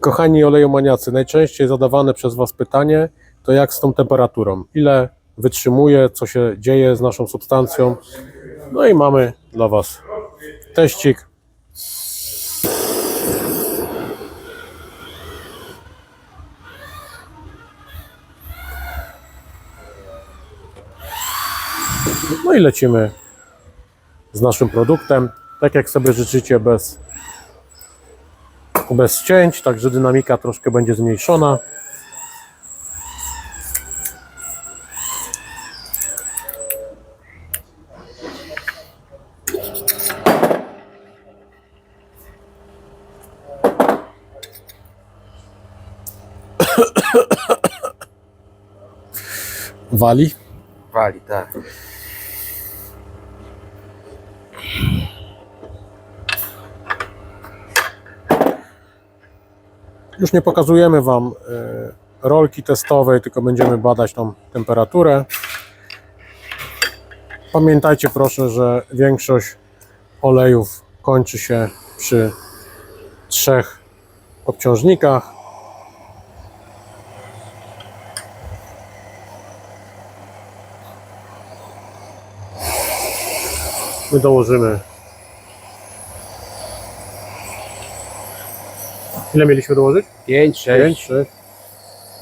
Kochani olejomaniacy, najczęściej zadawane przez Was pytanie to jak z tą temperaturą? Ile wytrzymuje, co się dzieje z naszą substancją? No i mamy dla Was teścik. No i lecimy z naszym produktem. Tak jak sobie życzycie, bez, bez cięć, także dynamika troszkę będzie zmniejszona. Wali. Wali, tak. Już nie pokazujemy Wam e, rolki testowej, tylko będziemy badać tą temperaturę. Pamiętajcie proszę, że większość olejów kończy się przy trzech obciążnikach. My dołożymy. Ile mieliśmy dołożyć? 5, 5, 6. 6.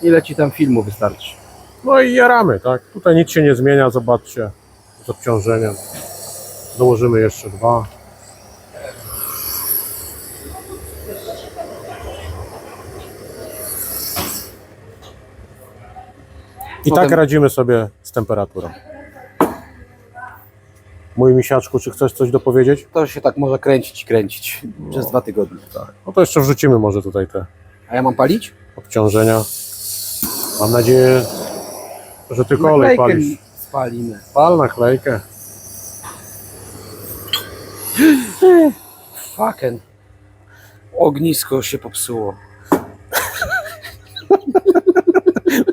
Ile ci tam filmu wystarczy? No i jaramy, tak? Tutaj nic się nie zmienia, zobaczcie, z obciążeniem. Dołożymy jeszcze dwa. I Potem- tak radzimy sobie z temperaturą. Mój misiaczku, czy chcesz coś dopowiedzieć? To się tak może kręcić i kręcić przez dwa tygodnie. Tak. No to jeszcze wrzucimy może tutaj te A ja mam palić? obciążenia. Mam nadzieję, że tylko olej Naklejkę palisz. Spalimy. Pal naklejkę. Fucking. Ognisko się popsuło.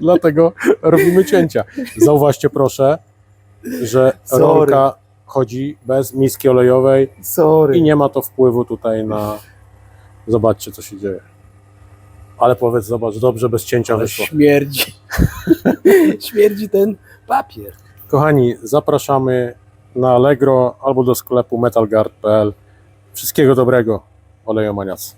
Dlatego robimy cięcia. Zauważcie proszę, że Sorry. rolka chodzi bez miski olejowej Sorry. i nie ma to wpływu tutaj na... Zobaczcie, co się dzieje. Ale powiedz, zobacz, dobrze bez cięcia Ale wyszło. śmierdzi. śmierdzi ten papier. Kochani, zapraszamy na Allegro albo do sklepu metalguard.pl. Wszystkiego dobrego, olejomaniacy.